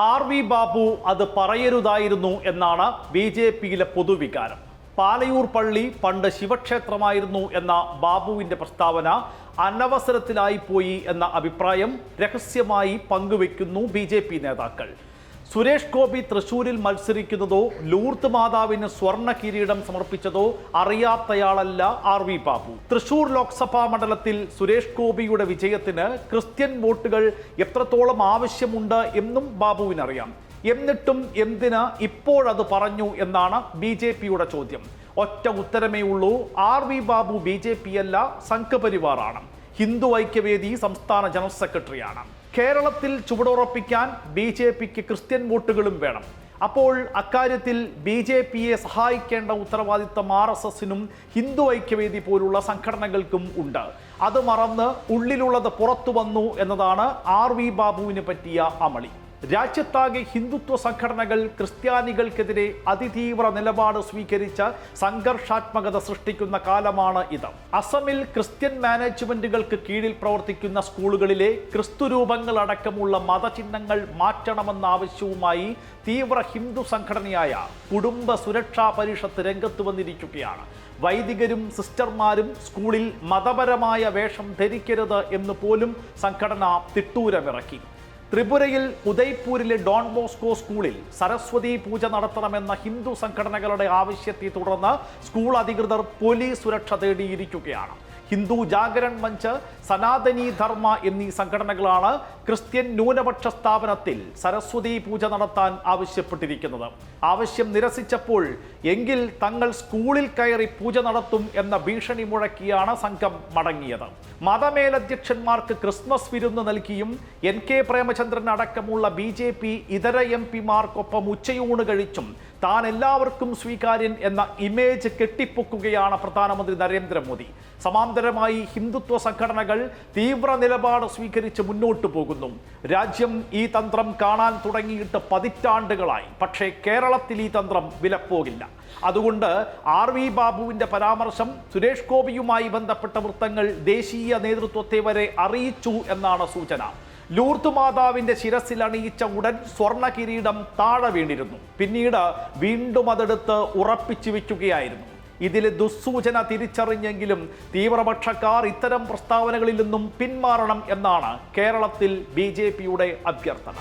R V Babu അത് പറയരുതായിരുന്നു എന്നാണ് B J പിയിലെ പൊതുവികാരം. പാലയൂർ പള്ളി പണ്ട് ശിവക്ഷേത്രമായിരുന്നു എന്ന ബാബുവിന്റെ പ്രസ്താവന അനവസരത്തിലായിപ്പോയി എന്ന അഭിപ്രായം രഹസ്യമായി പങ്കുവെക്കുന്നു ബി നേതാക്കൾ. സുരേഷ് ഗോപി തൃശൂരിൽ മത്സരിക്കുന്നതോ ലൂർത്ത് മാതാവിന് സ്വർണ കിരീടം സമർപ്പിച്ചതോ അറിയാത്തയാളല്ല ആർ വി ബാബു. തൃശൂർ ലോക്സഭാ മണ്ഡലത്തിൽ സുരേഷ് ഗോപിയുടെ വിജയത്തിന് ക്രിസ്ത്യൻ വോട്ടുകൾ എത്രത്തോളം ആവശ്യമുണ്ട് എന്നും ബാബുവിനറിയാം. എന്നിട്ടും എന്തിന് ഇപ്പോഴത് പറഞ്ഞു എന്നാണ് ബി ജെ പിയുടെ ചോദ്യം. ഒറ്റ ഉത്തരമേ ഉള്ളൂ R V Babu B J P അല്ല സംഘപരിവാറാണ്. ഹിന്ദു ഐക്യവേദി സംസ്ഥാന ജനറൽ സെക്രട്ടറിയാണ്. കേരളത്തിൽ ചുവടുറപ്പിക്കാൻ ബി ജെ പിക്ക് ക്രിസ്ത്യൻ വോട്ടുകളും വേണം. അപ്പോൾ അക്കാര്യത്തിൽ ബി ജെ പിയെ സഹായിക്കേണ്ട ഉത്തരവാദിത്തം ആർ എസ് എസിനും ഹിന്ദു ഐക്യവേദി പോലുള്ള സംഘടനകൾക്കും ഉണ്ട്. അത് മറന്ന് ഉള്ളിലുള്ളത് പുറത്തു വന്നു എന്നതാണ് ആർ വി ബാബുവിന് പറ്റിയ അമളി. രാജ്യത്താകെ ഹിന്ദുത്വ സംഘടനകൾ ക്രിസ്ത്യാനികൾക്കെതിരെ അതിതീവ്ര നിലപാട് സ്വീകരിച്ച സംഘർഷാത്മകത സൃഷ്ടിക്കുന്ന കാലമാണ് ഇത്. അസമിൽ ക്രിസ്ത്യൻ മാനേജ്മെന്റുകൾക്ക് കീഴിൽ പ്രവർത്തിക്കുന്ന സ്കൂളുകളിലെ ക്രിസ്തുരൂപങ്ങൾ അടക്കമുള്ള മതചിഹ്നങ്ങൾ മാറ്റണമെന്ന ആവശ്യവുമായി തീവ്ര ഹിന്ദു സംഘടനയായ കുടുംബ സുരക്ഷാ പരിഷത്ത് രംഗത്ത് വന്നിരിക്കുകയാണ്. വൈദികരും സിസ്റ്റർമാരും സ്കൂളിൽ മതപരമായ വേഷം ധരിക്കരുത് എന്ന് പോലും സംഘടന തിട്ടൂരമിറക്കി. ത്രിപുരയിൽ ഉദയ്പൂരിലെ ഡോൺ ബോസ്കോ സ്കൂളിൽ സരസ്വതി പൂജ നടത്തണമെന്ന ഹിന്ദു സംഘടനകളുടെ ആവശ്യത്തെ തുടർന്ന് സ്കൂൾ അധികൃതർ പോലീസ് സുരക്ഷ തേടിയിരിക്കുകയാണ്. ഹിന്ദു ജാഗരൺ മഞ്ച് സനാതനി ധർമ്മ എന്നീ സംഘടനകളാണ് ക്രിസ്ത്യൻ ന്യൂനപക്ഷ സ്ഥാപനത്തിൽ സരസ്വതി പൂജ നടത്താൻ ആവശ്യപ്പെട്ടിരിക്കുന്നത്. ആവശ്യം നിരസിച്ചപ്പോൾ എങ്കിൽ തങ്ങൾ സ്കൂളിൽ കയറി പൂജ നടത്തും എന്ന ഭീഷണി മുഴക്കിയാണ് സംഘം മടങ്ങിയത്. മതമേലധ്യക്ഷന്മാർക്ക് ക്രിസ്മസ് വിരുന്ന് നൽകിയും എൻ കെ പ്രേമചന്ദ്രൻ അടക്കമുള്ള ബി ജെ പി ഇതര എം പിമാർക്കൊപ്പം ഉച്ചയൂണ് കഴിച്ചും താൻ എല്ലാവർക്കും സ്വീകാര്യൻ എന്ന ഇമേജ് കെട്ടിപ്പൊക്കുകയാണ് പ്രധാനമന്ത്രി നരേന്ദ്രമോദി. സമാന്തരമായി ഹിന്ദുത്വ സംഘടനകൾ തീവ്ര നിലപാട് സ്വീകരിച്ച് മുന്നോട്ട് പോകുന്നു. രാജ്യം ഈ തന്ത്രം കാണാൻ തുടങ്ങിയിട്ട് പതിറ്റാണ്ടുകളായി. പക്ഷേ കേരളത്തിൽ ഈ തന്ത്രം വിലപ്പോകില്ല. അതുകൊണ്ട് ആർ വി ബാബുവിന്റെ പരാമർശം സുരേഷ് ഗോപിയുമായി ബന്ധപ്പെട്ട വൃത്തങ്ങൾ ദേശീയ നേതൃത്വത്തെ വരെ അറിയിച്ചു എന്നാണ് സൂചന. ലൂർത്ത് മാതാവിന്റെ ശിരസിൽ അണിയിച്ച ഉടൻ സ്വർണ കിരീടം താഴെ വീണിരുന്നു. പിന്നീട് വീണ്ടും അതെടുത്ത് ഉറപ്പിച്ചു വയ്ക്കുകയായിരുന്നു ഇതിൽ ദുസ്സൂചന തിരിച്ചറിഞ്ഞെങ്കിലും തീവ്രപക്ഷക്കാർ ഇത്തരം പ്രസ്താവനകളിൽ നിന്നും പിന്മാറണം എന്നാണ് കേരളത്തിൽ ബി അഭ്യർത്ഥന.